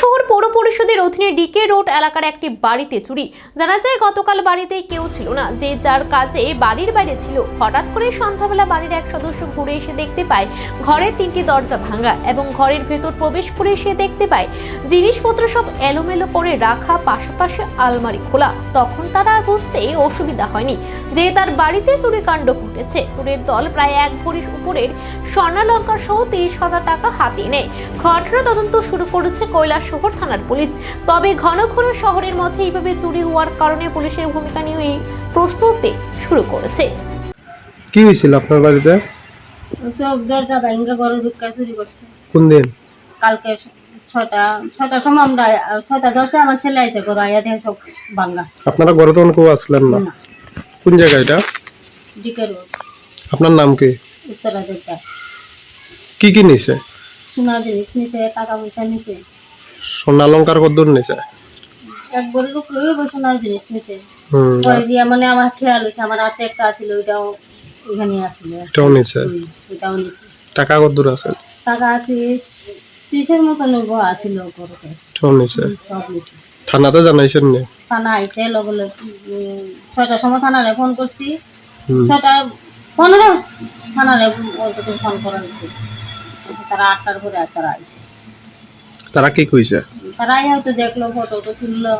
শহর পৌর পরিষদের অধীনে ডিকে রোড এলাকার একটি বাড়িতে চুরি। জানা যায়, গতকাল বাড়িতে কেউ ছিল না। যে যার কাজে বাড়ির বাইরে ছিল, হঠাৎ করে সন্ধ্যাবেলা বাড়ির এক সদস্য ঘুরে এসে দেখতে পায়, ঘরের তিনটি দরজা ভাঙা এবং ঘরের ভেতর প্রবেশ করে সে দেখতে পায়, জিনিসপত্র সব এলোমেলো করে রাখা, পাশাপাশি আলমারি খোলা। তখন তার আর বুঝতে অসুবিধা হয়নি যে তার বাড়িতে চুরি কাণ্ড ঘটেছে। চোরের দল প্রায় এক ভরির উপরের স্বর্ণালঙ্কার সহ তিরিশ হাজার টাকা হাতিয়ে নেয়। ঘটনা তদন্ত শুরু করেছে কৈলাসহর থানার পুলিশ। তবে ঘন ঘন শহরের মধ্যে এইভাবে চুরি হওয়ার কারণে পুলিশের ভূমিকা নিয়ে এই প্রশ্ন উঠতে শুরু করেছে। কি হয়েছিল আপনার বাড়িতে? তো দরজা ভাঙ্গা ঘরে ঢুকা চুরি করছে। কোন দিন? কালকে ছয়টা ছয়টার সময় আমরা ছয়টা দশে আমার ছেলে আইসে ঘরে আইয়া দেখে সব ভাঙ্গা। আপনারা ঘরে তখন কেউ আসলেন না? কোন জায়গা এটা? DK road. আপনার নাম কি? উত্তরা দিকটা কি কি নিছে? সোনা জিনিস নিছে টাকা পয়সা নিছে। স্বর্ণালঙ্কার কদ্দূর নিছে? এক বড়ির উপরে সোনার জিনিস নিছে। হুম পরে দিয়ে মানে আমার খেয়াল হয়েছে আমার হাতে একটা আছিল ওইটাও ওইখানে আছিল। এটাও নিছে? ওইটাও নিছে। টাকা কদ্দূর আছে? টাকা ত্রিশ ত্রিশের মতন আছিল ঘরে এটাও নিছে? সব নিছে। থানাতে জানাইছেন নি? থানা আইসে লগে লগে ছয়টার সময় থানারে ফোন করছি। ছয়টা পনেরো থানারে অন্তত ফোন করা হয়েছে। তারা আটটার পরে তারা আইসে তারা কি কইছে? তারা আই হয়তো দেখল ফটো তো তুললো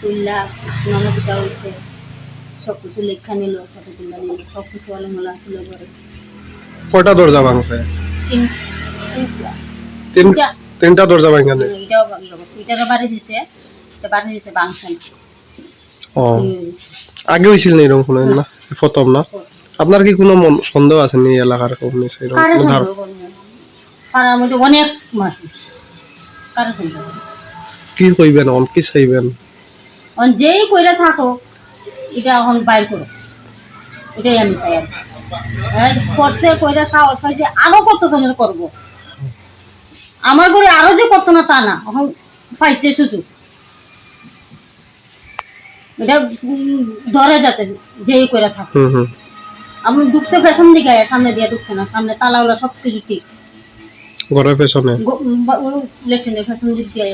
তুললা ননদিটা হয়েছে সব কিছু লেখা নিল ফটো তুললা নিল সব কিছু আলমোলা আসছিল ঘরে। কয়টা দরজা ভাঙছে? তিনটা। দরজা ভাঙা নিছে এটাও ইয়ে এটারও বাড়ি দিছে এটা বাড়ি দিছে বাংশা না ও আগে হয়েছিল না এরকম কোনো না? প্রথম না? আপনার কি কোনো সন্দেহ আছে নি এলাকার কোনো ধার- সন্দেহ করব না? পাড়ার মধ্যে অনেক মানুষ। কারে? কি কইবেন অন কি চাইবেন? অন যেই কইরা থাকো এটা এখন বাইর করো। এটাই আমি চাই আর করছে কইরা সাহস পাইছে আরও কত জনের করব। আমার ঘরে আরও যে করতো না তা না এখন পাইছে সুযোগ এটা ধরে যাতে যেই কইরা থাকো। হুম হুম। আমি ঢুকছে ফ্যাশন দিকে সামনে দিয়ে ঢুকছে না সামনে তালাগুলো সব কিছু ঠিক। ঘরের পেছনে? লেখেন লেখা দিক দিয়ে